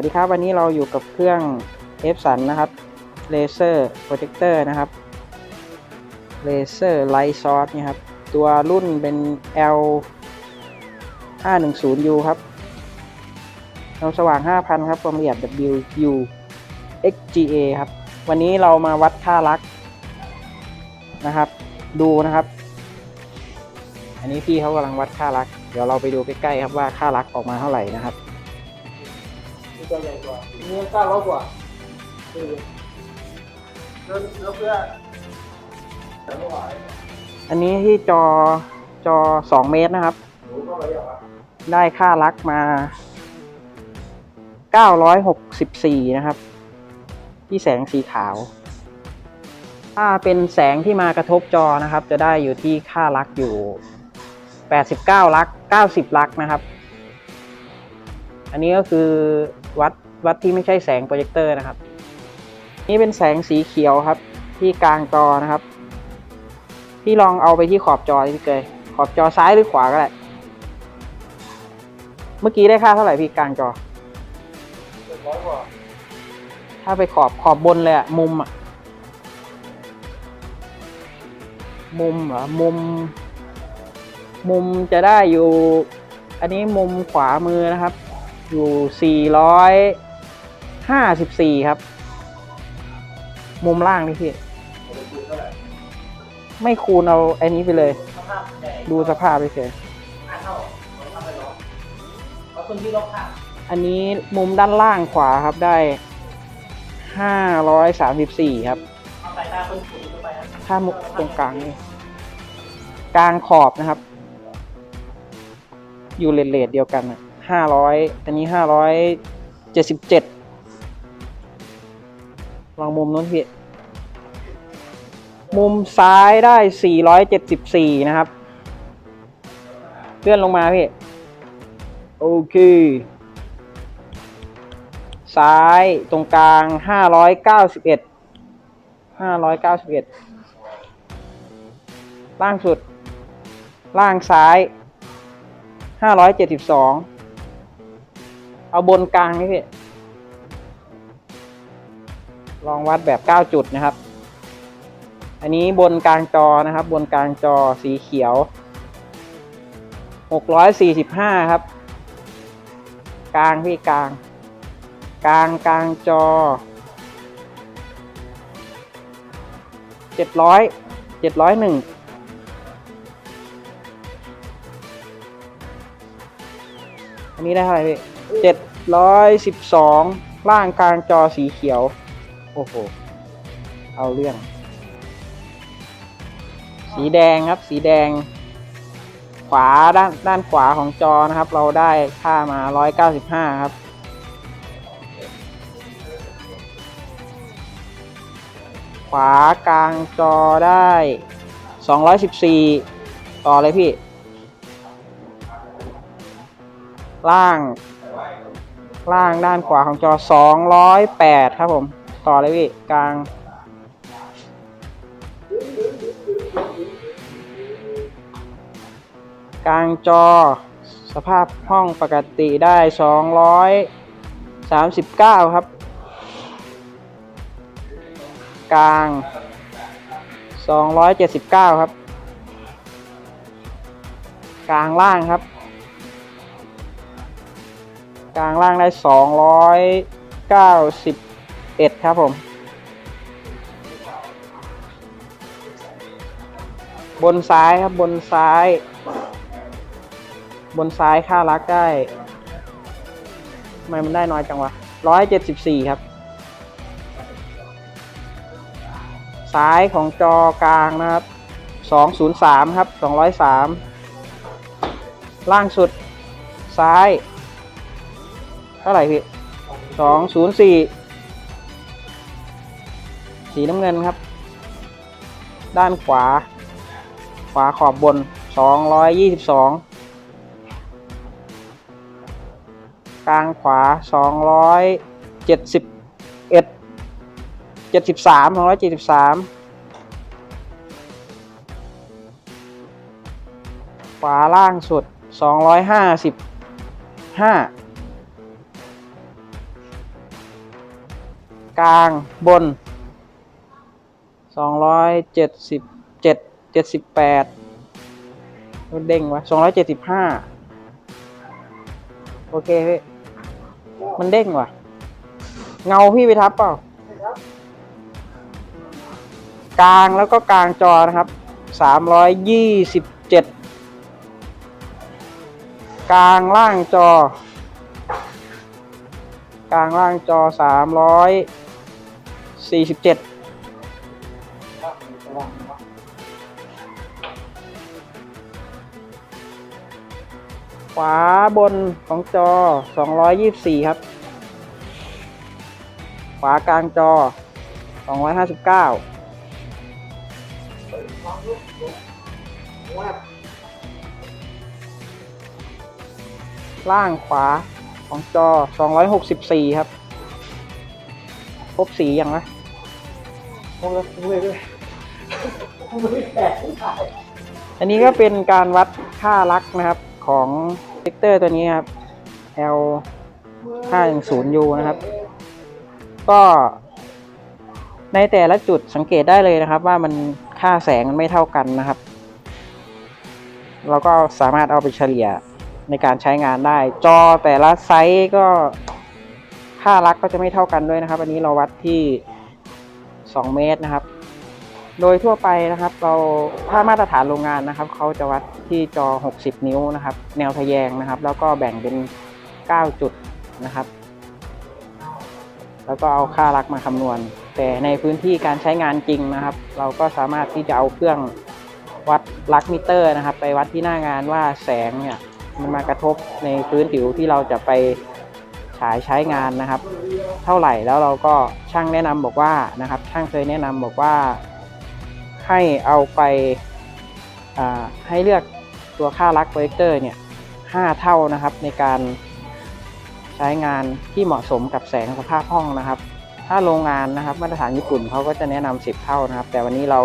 วัสดีครับ วันนี้เราอยู่กับเครื่อง f สันนะครับ Laser Projector นะครับ Laser Light Source นี่ครับ ตัวรุ่นเป็น L 510U ครับความสว่าง 5,000 ครับ ความละเอียด WU XGA ครับ วันนี้เรามาวัดค่าลักนะครับ ดูนะครับ อันนี้พี่เขากำลังวัดค่าลัก เดี๋ยวเราไปดูใกล้ๆครับว่าค่าลักออกมาเท่าไหร่นะครับ ตัวใหญ่กว่านี่เก้าร้อยกว่าคือแล้วแล้วเพื่อแต่ไม่ไหวอันนี้ที่จอจอ2เมตรนะครับ หนูก็อะไรอย่างวะได้ค่าลักมา 964 นะครับ ที่แสงสีขาว ถ้าเป็นแสงที่มากระทบจอนะครับ จะได้อยู่ที่ค่าลักอยู่ 89 ลัก 90 ลักนะครับ อันนี้ก็คือ วัดวัดที่ไม่ใช่แสงโปรเจคเตอร์นะครับ นี่เป็นแสงสีเขียวครับ ที่กลางจอนะครับ พี่ลองเอาไปที่ขอบจอดิพี่เกยขอบจอซ้ายหรือขวาก็ได้เมื่อกี้ได้ค่าเท่าไหร่พี่กลางจอร้อยกว่าถ้าไปขอบขอบบนเลยอะมุมอะมุมเหรอมุม มุมจะได้อยู่ อันนี้มุมขวามือนะครับ อยู่ 454 ครับ มุมล่างนี่พี่ผมไปดูเท่าไหร่ไม่คูณเอาอันนี้ไปเลยสภาพใหญ่ดูสภาพไปเฉยห้าเท่าเราทำไปร้อยเอาคนที่รอบข้างอันนี้มุมด้านล่างขวาครับได้ 534 ครับเอาสายตาคนสูงเข้าไปนะถ้ามุมตรงกลางนี่กลางขอบนะครับ อยู่เลทๆเดียวกัน ห้าร้อยอันนี้ห้าร้อยเจ็ดสิบเจ็ดลองมุมนู้นพี่ มุมซ้ายได้สี่ร้อยเจ็ดสิบสี่นะครับ เลื่อนลงมาพี่ โอเค ซ้ายตรงกลางห้าร้อยเก้าสิบเอ็ดห้าร้อยเก้าสิบเอ็ดล่างสุด ล่างซ้ายห้าร้อย เอาบนกลางนี่พี่ ลองวัดแบบเก้าจุดนะครับ อันนี้บนกลางจอนะครับ บนกลางจอสีเขียวหกร้อยสี่สิบห้าครับ กลางพี่กลาง กลางกลางจอเจ็ดร้อยเจ็ดร้อยหนึ่งอันนี้ได้เท่าไหร่พี่ เจ็ดร้อยสิบสองล่างกลางจอสีเขียว โอ้โห เอาเรื่อง สีแดงครับ สีแดง ขวาด้านด้านขวาของจอนะครับ เราได้ค่ามา 195 ครับขวากลางจอได้ 214 ต่อเลยพี่ ล่าง ล่างด้านขวาของจอ 208 ครับผม ต่อเลยพี่ กลาง กลางจอ สภาพห้องปกติได้ 239 ครับ กลาง 279 ครับ กลางล่างครับ ลางล่างได้ 291 ครับผม บนซ้ายครับบนซ้าย บนซ้ายค่ารักได้ทำไมมันได้น้อยจังวะร้อยเจ็ดสิบสี่ครับ ซ้ายของจอกลางนะครับสองศูนย์สามครับสองร้อยสามล่างสุดซ้ายาไหร่พี่สองศูนย์สี่สีน้ำเงินครับ ด้านขวา ขวาขอบบนสองร้อยยี่สิบสองกลางขวาสองร้อยเจ็ดสิบเอ็ดเจ็ดสิบสามสองร้อยเจ็ดสิบสามขวาล่างสุดสองร้อยห้าสิบห้า กลางบนสองร้อยเจ็ดสิบเจ็ดเจ็ดสิบแปดเด้งวะสองร้อยเจ็ดสิบห้าโอเคพี่ มันเด้งว่ะเงาพี่ไปทับเปล่ากลางแล้วก็กลางจอนะครับสามร้อยยี่สิบเจ็ดกลางล่างจอกลางล่างจอสามร้อย สี่สิบเจ็ดขวาบนของจอสองร้อยยี่สี่ครับ ขวากลางจอสองร้อยห้าสิบเก้าล่างขวาของจอ 264 ครับคร บสียังนะคงจะเมื่อยด้วยไม่แตกไม่ขาดอันนี้ก็เป็นการวัดค่าลักนะครับของเ e กเตอร์ตัวนี้ครับ L 510U นะครับ ก็ในแต่ละจุดสังเกตได้เลยนะครับ ว่ามันค่าแสงมันไม่เท่ากันนะครับ เราก็สามารถเอาไปเฉลี่ยในการใช้งานได้ จอแต่ละไซส์ก็ ค่าลักก็จะไม่เท่ากันด้วยนะครับ อันนี้เราวัดที่ 2 เมตรนะครับ โดยทั่วไปนะครับ เราถ้ามาตรฐานโรงงานนะครับเขาจะวัดที่จอ 60 นิ้วนะครับ แนวทะแยงนะครับ แล้วก็แบ่งเป็น 9 จุดนะครับ แล้วก็เอาค่าลักมาคำนวณ แต่ในพื้นที่การใช้งานจริงนะครับ เราก็สามารถที่จะเอาเครื่องวัดลักมิเตอร์นะครับ ไปวัดที่หน้างานว่าแสงเนี่ยมันมากระทบในพื้นผิวที่เราจะไป ฉายใช้งานนะครับ เท่าไหร่แล้วเราก็ช่างแนะนำบอกว่านะครับ ช่างเคยแนะนำบอกว่า ให้เอาไปาให้เลือกตัวค่าลักโปรเจคเตอร์เนี่ยห้าเท่านะครับในการใช้งานที่เหมาะสมกับแสงสภาพห้องนะครับ ถ้าโรงงานนะครับมาตรฐานญี่ปุ่นเขาก็จะแนะนำ10 เท่านะครับ แต่วันนี้เรา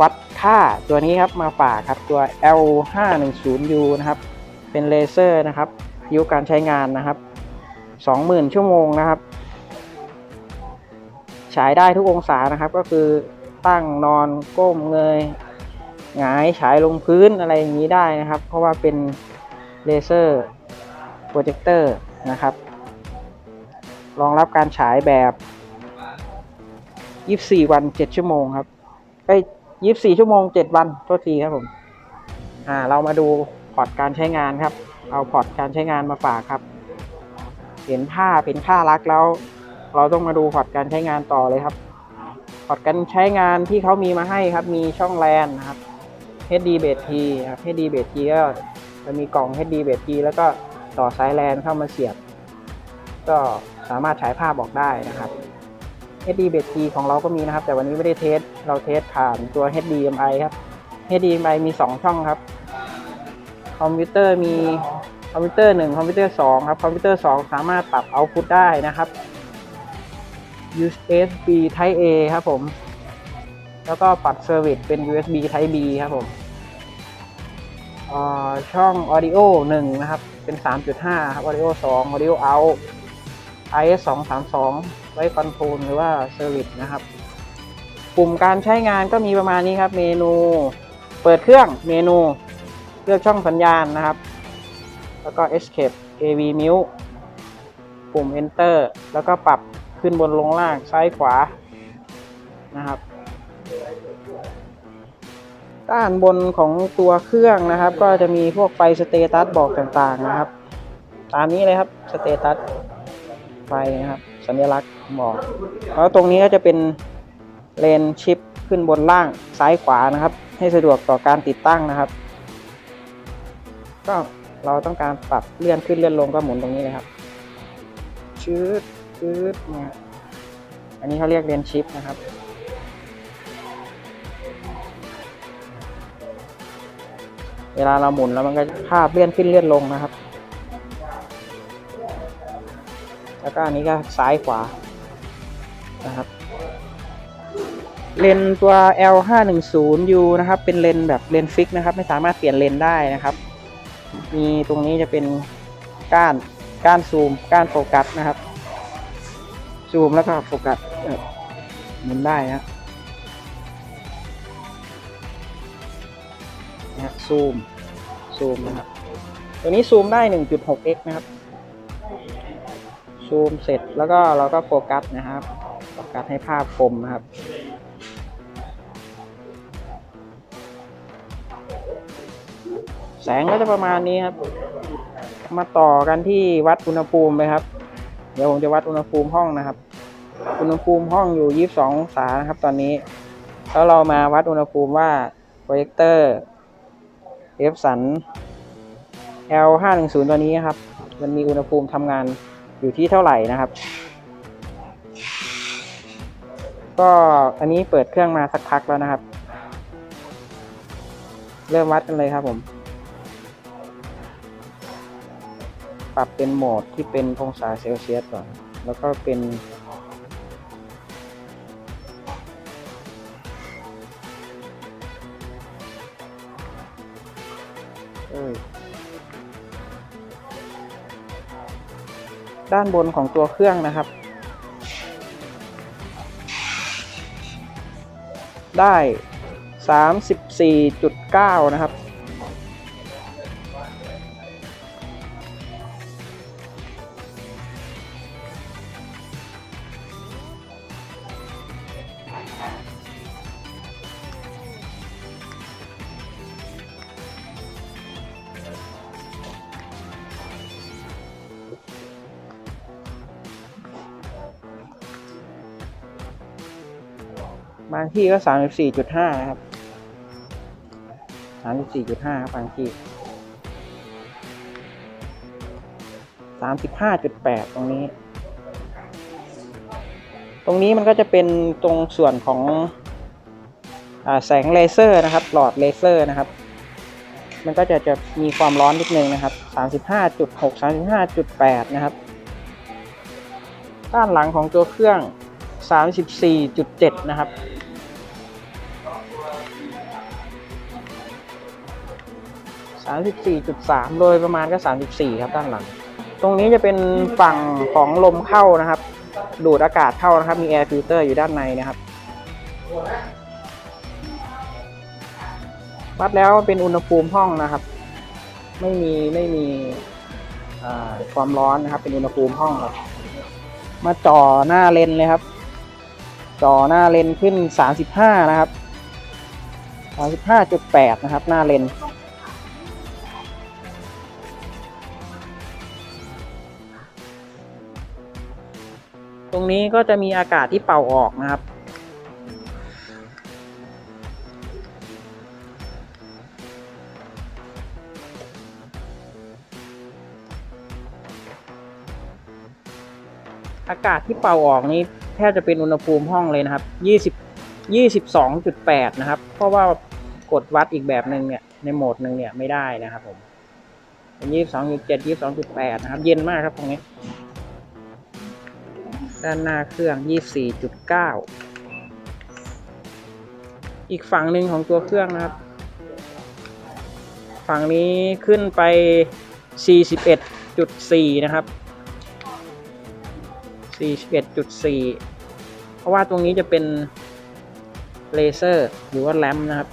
วัดค่าตัวนี้ครับมาฝากครับตัว L510U นะครับ เป็นเลเซอร์นะครับอายุการใช้งานนะครับ 20,000 ชั่วโมงนะครับ ฉายได้ทุกองศานะครับ ก็คือตั้งนอนก้มเงยหงายฉายลงพื้นอะไรอย่างนี้ได้นะครับ เพราะว่าเป็นเลเซอร์โปรเจคเตอร์นะครับรองรับการฉายแบบ 24 วัน 7 ชั่วโมงครับไอ้24 ชั่วโมง 7 วัน โทษทีครับผม อ่า เรามาดูพอร์ตการใช้งานครับ เอาพอร์ตการใช้งานมาฝากครับ เห็นภาเป็นค่ารักแล้ว เราต้องมาดูพอร์ตการใช้งานต่อเลยครับพอร์ตการใช้งานที่เขามีมาให้ครับ มีช่องแลนนะครับ HD b a s T ครับ HD b a s T ก็จะมีกล่อง HD b a s T แล้วก็ต่อสายแลนเข้ามาเสียบ ก็สามารถฉายภาพออกได้นะครับ HD b a s T ของเราก็มีนะครับ แต่วันนี้ไม่ได้เทส เราเทสผ่านตัว HDMI ครับ HDMI มี 2 ช่องครับ คอมพิวเตอร์มี คอมพิวเตอร์1คอมพิวเตอร์2ครับคอมพิวเตอร์ 2 สามารถปรับเอาพุตได้นะครับ USB Type A ครับผม แล้วก็ปัดเซอร์วิสเป็น USB Type B ครับผมช่อง Audio 1 นะครับ เป็น 3.5 ครับ Audio 2 Audio Out IS 232 ไว้คอนโทรลหรือว่าเซอร์วิสนะครับปุ่มการใช้งานก็มีประมาณนี้ครับ เมนู เปิดเครื่องเมนู เลือกช่องสัญญาณนะครับ แล้วก็ escape AV mute ปุ่ม enter แล้วก็ปรับขึ้นบนลงล่างซ้ายขวานะครับ ด้านบนของตัวเครื่องนะครับ ก็จะมีพวกไฟสเตตัสบอกต่างๆนะครับ ตามนี้เลยครับสเตตัสไฟนะครับ สัญลักษณ์บอกแล้วตรงนี้ก็จะเป็นเลนชิปขึ้นบนล่างซ้ายขวานะครับ ให้สะดวกต่อการติดตั้งนะครับ ก็ เราต้องการปรับเลื่อนขึ้นเลื่อนลงก็หมุนตรงนี้เลยครับชืดชืดเนี่ยอันนี้เขาเรียกเลนชิปนะครับเวลาเราหมุนแล้วมันก็ภาพเลื่อนขึ้นเลื่อนลงนะครับ แล้วก็อันนี้ก็ซ้ายขวานะครับ เลนตัว L510U นะครับ เป็นเลนแบบเลนฟิกนะครับ ไม่สามารถเปลี่ยนเลนได้นะครับ มีตรงนี้จะเป็นก้านก้านซูมก้านโฟกัสนะครับ ซูมแล้วก็โฟกัสหมุนได้นะนะฮะซูมซูมนะครับตัวนี้ซูมได้ 1.6x นะครับ ซูมเสร็จแล้วก็เราก็โฟกัสนะครับ โฟกัสให้ภาพคมนะครับ แสงก็จะประมาณนี้ครับ มาต่อกันที่วัดอุณหภูมิเลยครับ เดี๋ยวผมจะวัดอุณหภูมิห้องนะครับ อุณหภูมิห้องอยู่ 22 องศานะครับ ตอนนี้ แล้วเรามาวัดอุณหภูมิว่าโปรเจคเตอร์เอฟสัน L510 ตัวนี้ครับ มันมีอุณหภูมิทำงานอยู่ที่เท่าไหร่นะครับ ก็อันนี้เปิดเครื่องมาสักพักแล้วนะครับ เริ่มวัดกันเลยครับผม ปรับเป็นโหมดที่เป็นองศาเซลเซียสก่อน แล้วก็เป็นเอ้ยด้านบนของตัวเครื่องนะครับ ได้ 34.9 นะครับ บางที่ก็34.5นะครับ34.5ครับบางที่35.8ตรงนี้ ตรงนี้มันก็จะเป็นตรงส่วนของอแสงเลเซอร์นะครับ หลอดเลเซอร์นะครับ มันก็จะจะมีความร้อนนิดนึงนะครับ35.6 35.8 นะครับ ด้านหลังของตัวเครื่อง 34.7 นะครับ 34.3 โดยประมาณก็ 34 ครับด้านหลัง ตรงนี้จะเป็นฝั่งของลมเข้านะครับ ดูดอากาศเข้านะครับ มีแอร์ฟิลเตอร์อยู่ด้านในนะครับ วัดแล้วเป็นอุณหภูมิห้องนะครับ ไม่มีไม่มีความร้อนนะครับ เป็นอุณหภูมิห้องครับ มาจ่อหน้าเลนเลยครับ จ่อหน้าเลนขึ้น 35 นะครับ35.8 นะครับ หน้าเลน ตรงนี้ก็จะมีอากาศที่เป่าออกนะครับ อากาศที่เป่าออกนี้แทบจะเป็นอุณหภูมิห้องเลยนะครับยี่สิบยี่สิบสองจุดแปดนะครับ เพราะว่ากดวัดอีกแบบหนึ่งเนี่ยในโหมดหนึ่งเนี่ยไม่ได้นะครับผมเป็นยี่สิบสองจุดเจ็ดยี่สิบสองจุดแปดนะครับ เย็นมากครับตรงนี้ ด้านหน้าเครื่องยี่สี่จุดเก้าอีกฝั่งหนึ่งของตัวเครื่องนะครับ ฝั่งนี้ขึ้นไปสี่สิบเอ็ดจุดสี่นะครับ 41.4 เพราะว่าตรงนี้จะเป็นเลเซอร์หรือว่าแรมนะครับ